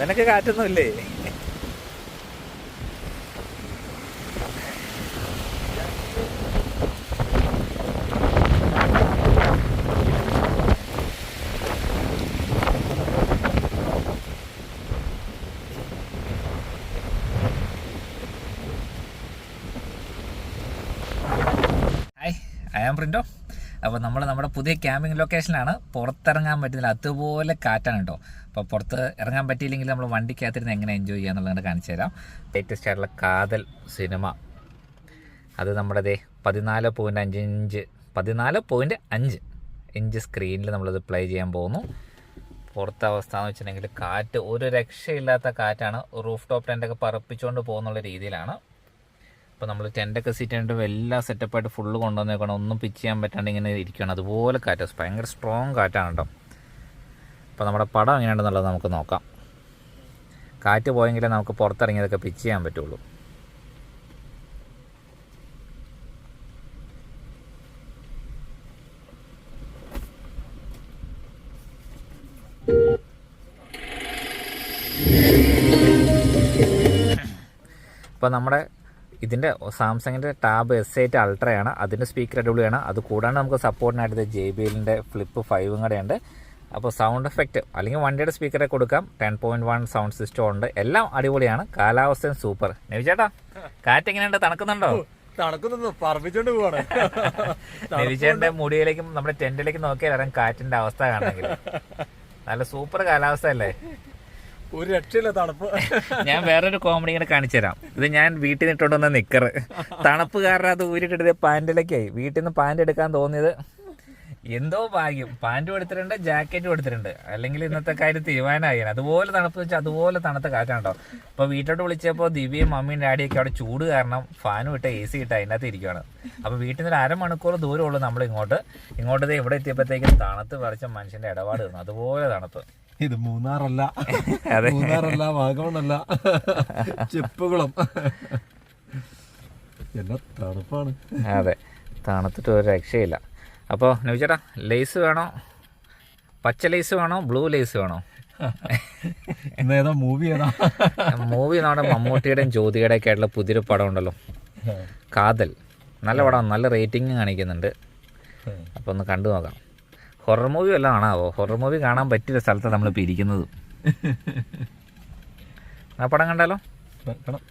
നിനക്ക് കാറ്റൊന്നും ഇല്ലേ hi I am പ്രിൻറ്റോ അപ്പോൾ നമ്മൾ നമ്മുടെ പുതിയ ക്യാമ്പിംഗ് ലൊക്കേഷനിലാണ് പുറത്തിറങ്ങാൻ പറ്റുന്നില്ല. അതുപോലെ കാറ്റാണ് കേട്ടോ. അപ്പോൾ പുറത്ത് ഇറങ്ങാൻ പറ്റിയില്ലെങ്കിൽ നമ്മൾ വണ്ടിക്കകത്തിരുന്ന് എങ്ങനെ എൻജോയ് ചെയ്യാന്നുള്ളത് കാണിച്ചു തരാം. ലേറ്റസ്റ്റ് ആയിട്ടുള്ള കാതൽ സിനിമ. അത് നമ്മുടെ ദേ പതിനാല് പോയിന്റ് അഞ്ച് ഇഞ്ച് പതിനാല് പോയിന്റ് അഞ്ച് ഇഞ്ച് സ്ക്രീനിൽ നമ്മളത് പ്ലേ ചെയ്യാൻ പോകുന്നു. പുറത്തെ അവസ്ഥ എന്ന് വെച്ചിട്ടുണ്ടെങ്കിൽ കാറ്റ് ഒരു രക്ഷയില്ലാത്ത കാറ്റാണ്. റൂഫ് ടോപ്പ് ടെന്റൊക്കെ പറപ്പിച്ചുകൊണ്ട് പോകുന്നുള്ള രീതിയിലാണ്. ഇപ്പോൾ നമ്മൾ ടെന്റൊക്കെ സീറ്റ് ആയിട്ട് എല്ലാ സെറ്റപ്പായിട്ട് ഫുള്ള് കൊണ്ടുവന്നേക്കണം ഒന്നും പിച്ച് ചെയ്യാൻ പറ്റാണ്ട് ഇങ്ങനെ ഇരിക്കുകയാണ് അതുപോലെ കാറ്റ്. ഭയങ്കര സ്ട്രോങ് കാറ്റാണ് കേട്ടോ. അപ്പോൾ നമ്മുടെ പടം എങ്ങനെയുണ്ടെന്നുള്ളത് നമുക്ക് നോക്കാം. കാറ്റ് പോയെങ്കിലേ നമുക്ക് പുറത്തിറങ്ങിയതൊക്കെ പിച്ച് ചെയ്യാൻ പറ്റുള്ളൂ. അപ്പോൾ നമ്മുടെ ഇതിന്റെ സാംസങ്ങിന്റെ ടാബ് എസ് എയ്റ്റ് അൾട്രയാണ് അതിന്റെ സ്പീക്കർ അടിപൊളിയാണ്. അത് കൂടാണ്ട് നമുക്ക് സപ്പോർട്ടിനായിട്ട് ജെ ബി എല്ലിന്റെ ഫ്ലിപ്പ് ഫൈവും കൂടെ ഉണ്ട് അപ്പോൾ സൗണ്ട് എഫക്റ്റ് അല്ലെങ്കിൽ വണ്ടിയുടെ സ്പീക്കറെ കൊടുക്കാം. Ten point one sound system ഉണ്ട്. എല്ലാം അടിപൊളിയാണ്. കാലാവസ്ഥയും സൂപ്പർ നെവിചേട്ടാ കാറ്റ് എങ്ങനെയുണ്ട്? തണുക്കുന്നുണ്ടോ? തണുക്കുന്നു പറപ്പിച്ചോണ്ട് പോവാണ്. നവിചേട്ടന്റെ മുടിയിലേക്കും നമ്മുടെ ടെന്റിലേക്കും നോക്കിയാൽ കാറ്റിന്റെ അവസ്ഥ കാണണമെങ്കിൽ. നല്ല സൂപ്പർ കാലാവസ്ഥ അല്ലേ ഒരു രക്ഷയില്ല തണുപ്പ്. ഞാൻ വേറൊരു കോമഡി ഇങ്ങനെ കാണിച്ചു തരാം ഇത് ഞാൻ വീട്ടിൽ നിന്ന് ഇട്ടോണ്ട് വന്ന നിക്കറ്. തണുപ്പ് കാരണം അത് ഊരിട്ടെടുത്ത് പാന്റിലേക്കായി വീട്ടിൽ നിന്ന് പാന്റ് എടുക്കാൻ തോന്നിയത് എന്തോ ഭാഗ്യം. പാന്റും എടുത്തിട്ടുണ്ട് ജാക്കറ്റും എടുത്തിട്ടുണ്ട് അല്ലെങ്കിൽ ഇന്നത്തെ കാര്യം തീരുമാനമായി. അതുപോലെ തണുപ്പ് വെച്ചാൽ അതുപോലെ തണുത്ത കാറ്റാണോ അപ്പോൾ വീട്ടിലോട്ട് വിളിച്ചപ്പോൾ ദിവ്യയും മമ്മിയും ഡാഡിയൊക്കെ അവിടെ ചൂട് കാരണം ഫാനും ഇട്ട് എ സി ഇട്ട് അതിനകത്ത് ഇരിക്കുകയാണ് അപ്പോൾ വീട്ടിൽ നിന്ന് അരമണിക്കൂർ ദൂരമുള്ളൂ നമ്മൾ ഇങ്ങോട്ട് ഇങ്ങോട്ട് ഇവിടെ എത്തിയപ്പോഴത്തേക്കും തണുത്ത് പറിച്ച മനുഷ്യന്റെ ഇടപാട് തീർന്നു അതുപോലെ തണുപ്പ്. ഇത് മൂന്നാറല്ല. മൂന്നാറല്ല വാഗമണല്ല ചെപ്പുകുളം. എന്നാ തണുപ്പാണ്. അതെ. തണുത്തിട്ട് ഒരു രക്ഷയില്ല. അപ്പോൾ നോച്ചേട്ടാ ലേസ് വേണോ? പച്ച ലേസ് വേണോ? ബ്ലൂ ലേസ് വേണോ? ഏതാ മൂവി ഏതാ? മൂവി നമ്മുടെ മമ്മൂട്ടിയുടെയും ജ്യോതികയുടെ ഒക്കെ ആയിട്ടുള്ള പുതിയൊരു പടം ഉണ്ടല്ലോ. കാതൽ. നല്ല പടം. നല്ല റേറ്റിംഗ് കാണിക്കുന്നുണ്ട്. അപ്പോൾ ഒന്ന് കണ്ടു നോക്കാം ഹൊറർ മൂവി വല്ലതും കാണാവോ ഹൊറർ മൂവി കാണാൻ പറ്റിയ സ്ഥലത്താണ് നമ്മളിപ്പോൾ ഇരിക്കുന്നത്. ആ പടം കണ്ടാലോ? കാണാം.